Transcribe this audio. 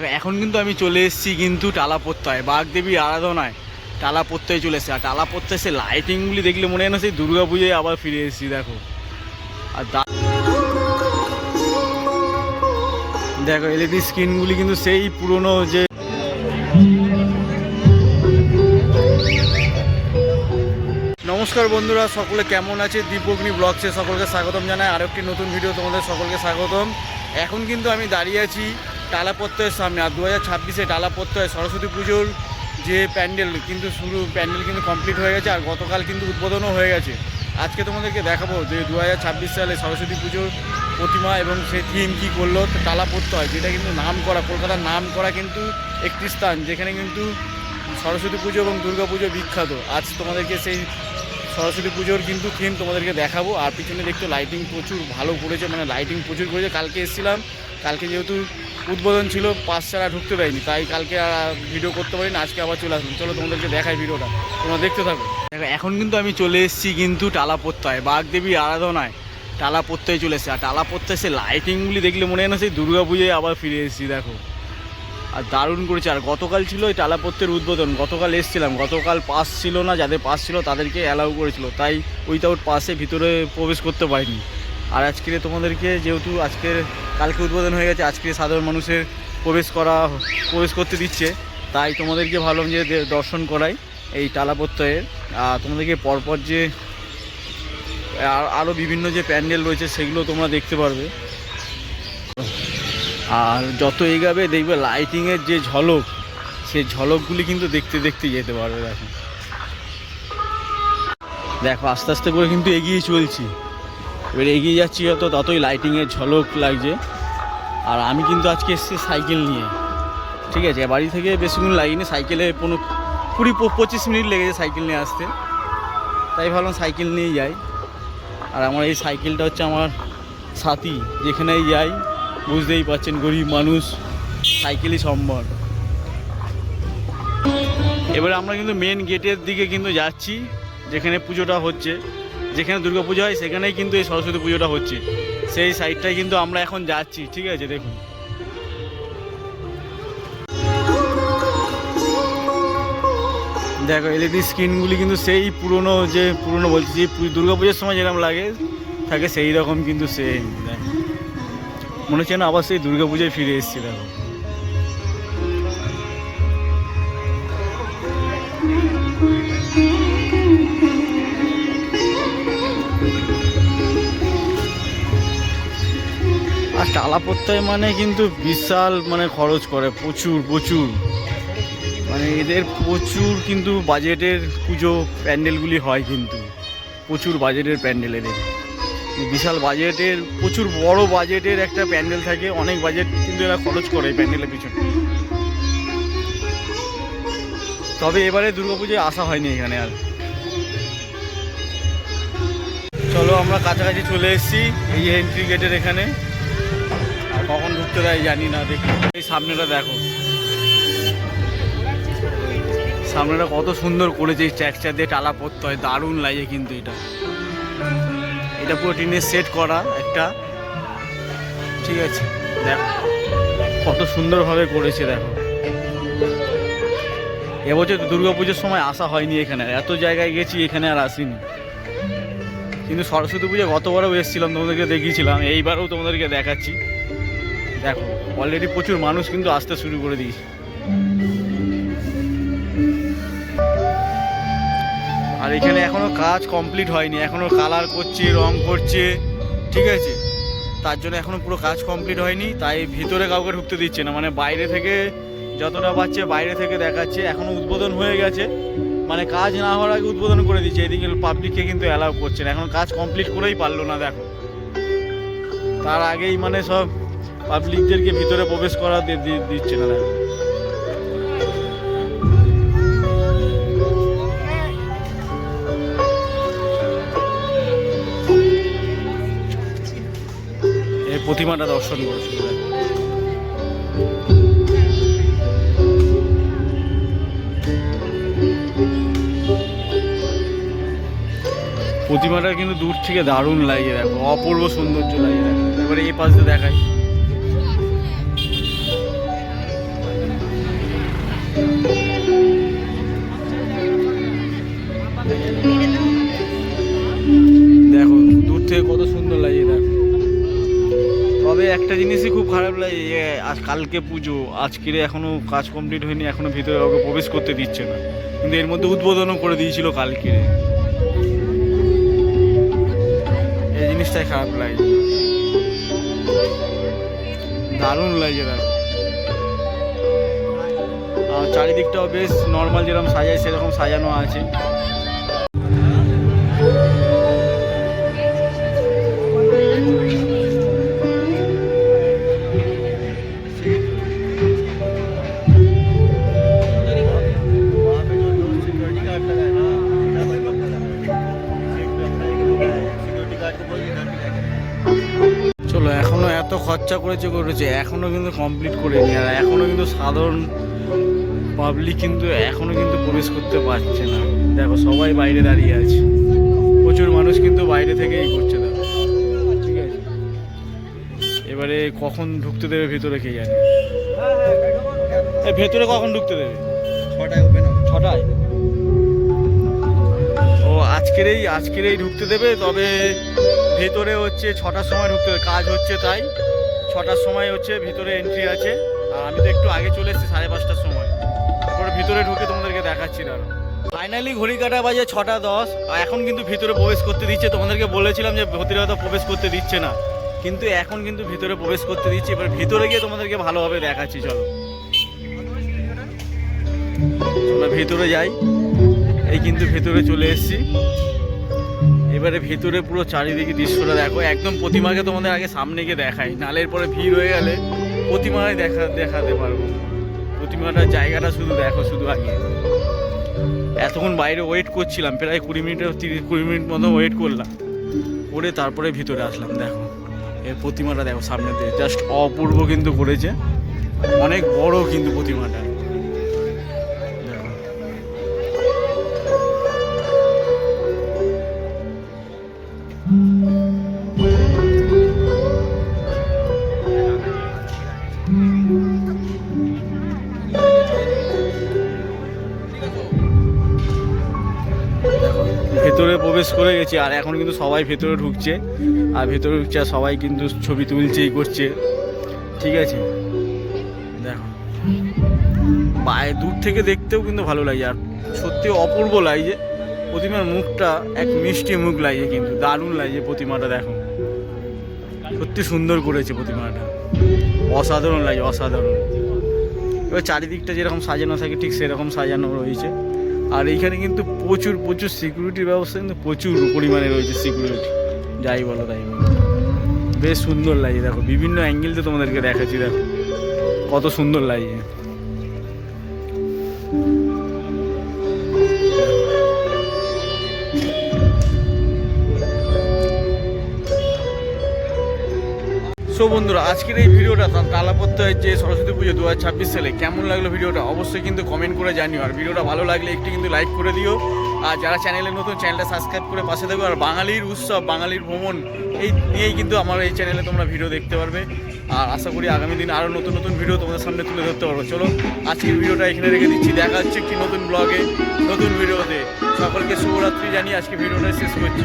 দেখো এখন কিন্তু আমি চলে এসেছি কিন্তু টালা প্রত্যয় বাগদেবী আরাধনায়। টালা প্রত্যয় চলে এসেছে। আর টালা প্রত্যয় সে লাইটিংগুলি দেখলে মনে হয় না, সেই দুর্গা পুজোয় আবার ফিরে এসেছি, দেখো। আর দেখো এলইডি স্ক্রিনগুলি কিন্তু সেই পুরনো যে নমস্কার বন্ধুরা, সকলে কেমন আছে? দীপগ্নি ব্লগসে সকলকে স্বাগতম জানাই। আর একটি নতুন ভিডিও তোমাদের সকলকে স্বাগতম। এখন কিন্তু আমি দাঁড়িয়ে আছি টালাপত্তয়ের সামনে আর দু হাজার ছাব্বিশে টালাপত্তয় সরস্বতী পুজোর যে প্যান্ডেল, কিন্তু শুরু প্যান্ডেল কিন্তু কমপ্লিট হয়ে গেছে আর গতকাল কিন্তু উদ্বোধনও হয়ে গেছে। আজকে তোমাদেরকে দেখাবো যে দু হাজার ছাব্বিশ সালে সরস্বতী পুজোর প্রতিমা এবং সেই থিম কী করল টালাপত্তয় যেটা কিন্তু নাম করা কলকাতার নাম করা কিন্তু একটি স্থান, যেখানে কিন্তু সরস্বতী পুজো এবং দুর্গা পুজো বিখ্যাত। আজ তোমাদেরকে সেই সরস্বতী পুজোর কিন্তু থিম তোমাদেরকে দেখাবো। আর পিছনে দেখতে লাইটিং প্রচুর ভালো করেছে মানে লাইটিং প্রচুর করেছে। কালকে এসেছিলাম কালকে যেহেতু উদ্বোধন ছিল পাঁচ ছাড়া ঢুকতে দেয়নি, তাই কালকে আর ভিডিও করতে পারিনি, আজকে আবার চলে আসলাম চলো তোমাদেরকে দেখাই ভিডিওটা তোমরা দেখতে থাকো। দেখো, এখন কিন্তু আমি চলে এসেছি কিন্তু টালা প্রত্যয় বাগদেবী আরাধনায়। টালা প্রত্যয় চলে এসেছে, আর টালা প্রত্যয় সে লাইটিংগুলি দেখলে মনে হয় না সেই দুর্গা পুজোয় আবার ফিরে এসেছি, দেখো। আর দারুণ করেছে, আর গতকাল ছিল ওই টালাপত্রের উদ্বোধন, গতকাল এসেছিলাম, গতকাল পাস ছিল না, যাদের পাস ছিল তাদেরকে অ্যালাউ করেছিল, তাই উইথাউট পাসে ভিতরে প্রবেশ করতে পারিনি। আর আজকে তোমাদেরকে যেহেতু আজকের, কালকে উদ্বোধন হয়ে গেছে, আজকে সাধারণ মানুষের প্রবেশ করা, প্রবেশ করতে দিচ্ছে, তাই তোমাদেরকে ভাবলাম যে দর্শন করাই এই টালাপত্রয়ের আর তোমাদেরকে পরপর যে, আর আরও বিভিন্ন যে প্যান্ডেল রয়েছে, সেগুলো তোমরা দেখতে পারবে। আর যত এগাবে দেখবে লাইটিংয়ের যে ঝলক সেই ঝলকগুলি কিন্তু দেখতে দেখতে যেতে পারবে, দেখো। দেখো, আস্তে আস্তে করে কিন্তু এগিয়ে চলছি। এবার এগিয়ে যাচ্ছি যত ততই লাইটিংয়ের ঝলক লাগছে। আর আমি কিন্তু আজকে এসেছি সাইকেল নিয়ে। ঠিক আছে, বাড়ি থেকে বেশিক্ষণ লাগেনি সাইকেলে কোনো কুড়ি পঁচিশ মিনিট লেগেছে সাইকেল নিয়ে আসতে। তাই ভাবলাম সাইকেল নিয়েই যাই। আর আমার এই সাইকেলটা হচ্ছে আমার সাথী, যেখানেই যাই, বুঝতেই পারছেন গরিব মানুষ সাইকেলই সম্ভব। এবারে আমরা কিন্তু মেন গেটের দিকে কিন্তু যাচ্ছি, যেখানে পুজোটা হচ্ছে। যেখানে দুর্গা পুজো হয়, সেখানেই কিন্তু এই সরস্বতী পুজোটা হচ্ছে। সেই সাইডটাই কিন্তু আমরা এখন যাচ্ছি, ঠিক আছে? দেখুন। দেখো এলইডি স্ক্রিনগুলি কিন্তু সেই পুরনো যে পুরনো বলছি, যে দুর্গা পুজোর সময় যেরকম লাগে, থাকে সেই রকম কিন্তু দেখো। মনে হচ্ছে না আবার সেই দুর্গা পুজোয় ফিরে এসেছি, দেখো। টালা মানে কিন্তু বিশাল মানে খরচ করে, প্রচুর প্রচুর। মানে এদের প্রচুর কিন্তু বাজেটের পুজো প্যান্ডেলগুলি হয় কিন্তু। প্রচুর বাজেটের প্যান্ডেল এদের। বিশাল বাজেটের, প্রচুর বড় বাজেটের একটা প্যান্ডেল থাকে, অনেক বাজেট কিন্তু এরা খরচ করে এই প্যান্ডেলের পিছনে। তবে এবারে দুর্গাপুজোয় আসা হয়নি এখানে আর। চলো আমরা কাছাকাছি চলে এসেছি, এই এন্ট্রি গেটের এখানে। কখন ঢুকতে দেয় জানি না, দেখি। এই সামনেটা দেখো। সামনেটা কত সুন্দর করেছে, এই ট্যাক্সচার দিয়ে টালা পড়তে হয়, দারুণ লাগে কিন্তু এটা। এটা পুরো টিনের সেট করা একটা। ঠিক আছে, দেখো, কত সুন্দরভাবে করেছে, দেখো। এবছর পুজোর সময় আসা হয়নি এখানে, এত জায়গায় গেছি, এখানে আর আসিনি। কিন্তু সরস্বতী পুজো গতবারও এসেছিলাম, তোমাদেরকে দেখিয়েছিলাম, এইবারও তোমাদেরকে দেখাচ্ছি। দেখো অলরেডি প্রচুর মানুষ কিন্তু আসতে শুরু করে দিয়েছে। আর এখানে এখনও কাজ কমপ্লিট হয়নি, এখনও কালার করছে, রং করছে, ঠিক আছে? তার জন্য এখনও পুরো কাজ কমপ্লিট হয়নি, তাই ভিতরে কাউকে ঢুকতে দিচ্ছে না। মানে বাইরে থেকে যতটা পাচ্ছে বাইরে থেকে দেখাচ্ছে, এখনও উদ্বোধন হয়ে গেছে। মানে কাজ না হওয়ার আগে উদ্বোধন করে দিচ্ছে, এদিকে পাবলিককে কিন্তু অ্যালাউ করছে না। এখন কাজ কমপ্লিট করেই পারল না, দেখো। তার আগেই মানে সব পাবলিকদেরকে ভিতরে প্রবেশ করা দিচ্ছে না। প্রতিমাটা দর্শন করেছিল প্রতিমাটা কিন্তু দূর থেকে দারুণ লাগে দেখো, অপূর্ব সৌন্দর্য লাগে দেখো। এবারে এই পাশে দেখাই। দেখো, দূর থেকে কত সুন্দর লাগে, দেখো। তবে একটা জিনিসই খুব খারাপ লাগে, যে আজ কালকে পুজো, আজকের এখনও কাজ কমপ্লিট হয়নি, এখনও ভিতরে কাউকে প্রবেশ করতে দিচ্ছে না। কিন্তু এর মধ্যে উদ্বোধনও করে দিয়েছিল কালকে। এই জিনিসটাই খারাপ লাগে। দারুণ লাগে, দেখো। চারিদিকটাও বেশ নর্মাল যেরকম সাজায়, সেরকম সাজানো আছে। চলো, এখনও এত খরচা করেছে করেছে এখনও কিন্তু কমপ্লিট করিনি, আর এখনও কিন্তু সাধারণ পাবলিক কিন্তু এখনও কিন্তু প্রবেশ করতে পারছে না। দেখো সবাই বাইরে দাঁড়িয়ে আছে। প্রচুর মানুষ কিন্তু বাইরে থেকেই করছে দেখো। ঠিক আছে? এবারে কখন ঢুকতে দেবে ভেতরে কে জানে? ভেতরে কখন ঢুকতে দেবে? ছটায় ওপেন হবে। ছটায়? ও আজকেরই আজকেরই ঢুকতে দেবে তবে ভেতরে হচ্ছে ছটার সময় ঢুকতে দেবে। কাজ হচ্ছে তাই। ছটার সময় হচ্ছে ভিতরে এন্ট্রি আছে। আর আমি তো একটু আগে চলে এসেছি সাড়ে পাঁচটার সময়। তারপরে ভিতরে ঢুকে তোমাদেরকে দেখাচ্ছি দাঁড়ো ফাইনালি ঘড়ি কাটা বাজে ছটা দশ এখন কিন্তু ভিতরে প্রবেশ করতে দিচ্ছে। তোমাদেরকে বলেছিলাম যে ভেতরে হয়তো প্রবেশ করতে দিচ্ছে না। কিন্তু এখন কিন্তু ভিতরে প্রবেশ করতে দিচ্ছে। এবার ভিতরে গিয়ে তোমাদেরকে ভালোভাবে দেখাচ্ছি, চলো। আমরা ভিতরে যাই। এই কিন্তু ভেতরে চলে এসেছি। এবারে ভেতরে পুরো চারিদিকে দৃশ্যটা দেখো। একদম প্রতিমাকে তোমাদের আগে সামনে গিয়ে দেখাই। নালের পরে ভিড় হয়ে গেলে প্রতিমায় দেখা দেখাতে পারব প্রতিমাটার জায়গাটা শুধু দেখো, শুধু আগে। এতক্ষণ বাইরে ওয়েট করছিলাম, প্রায় কুড়ি মিনিটের, তিরিশ, কুড়ি মিনিট মতো ওয়েট করলাম। করে তারপরে ভিতরে আসলাম, দেখো। এর প্রতিমাটা দেখো সামনে দিয়ে জাস্ট অপূর্ব কিন্তু করেছে। অনেক বড় কিন্তু প্রতিমাটা। ভেতরে প্রবেশ করে গেছি, আর এখন কিন্তু সবাই ভেতরে ঢুকছে। আর ভেতরে ঢুকছে, আর সবাই কিন্তু ছবি তুলছে এই করছে। ঠিক আছে? দেখো। বাইরে দূর থেকে দেখতেও কিন্তু ভালো লাগে, আর সত্যি অপূর্ব লাগছে প্রতিমার মুখটা এক মিষ্টি মুখ লাগে কিন্তু, দারুণ লাগছে প্রতিমাটা, দেখো। সত্যি সুন্দর করেছে প্রতিমাটা। অসাধারণ লাগে, অসাধারণ। এবার চারিদিকটা যেরকম সাজানো থাকে, ঠিক সেরকম সাজানো রয়েছে। আর এইখানে কিন্তু প্রচুর প্রচুর সিকিউরিটির ব্যবস্থা কিন্তু প্রচুর পরিমাণে রয়েছে সিকিউরিটি যাই বলো, তাই বলো। বেশ সুন্দর লাগে দেখো। বিভিন্ন অ্যাঙ্গেলতে তোমাদেরকে দেখাচ্ছি, দেখো। কত সুন্দর লাগে সো বন্ধুরা, আজকের এই ভিডিওটা তালাপত্র যে সরস্বতী পুজো দু হাজার ছাব্বিশ সালে। কেমন লাগল ভিডিওটা? অবশ্যই কিন্তু কমেন্ট করে জানিও। আর ভিডিওটা ভালো লাগলে একটু কিন্তু লাইক করে দিও। আর যারা চ্যানেলে নতুন চ্যানেলটা সাবস্ক্রাইব করে পাশে থাকবে আর বাঙালির উৎসব, বাঙালির ভ্রমণ, এই নিয়েই কিন্তু আমার এই চ্যানেলে তোমরা ভিডিও দেখতে পারবে। আর আশা করি আগামী দিন আরও নতুন নতুন ভিডিও তোমাদের সামনে তুলে ধরতে পারব। চলো, আজকের ভিডিওটা এখানে রেখে দিচ্ছি। দেখা হচ্ছে একটি নতুন ব্লগে নতুন ভিডিওতে। সকলকে শুভরাত্রি জানিয়ে আজকে ভিডিওটা শেষ করছি।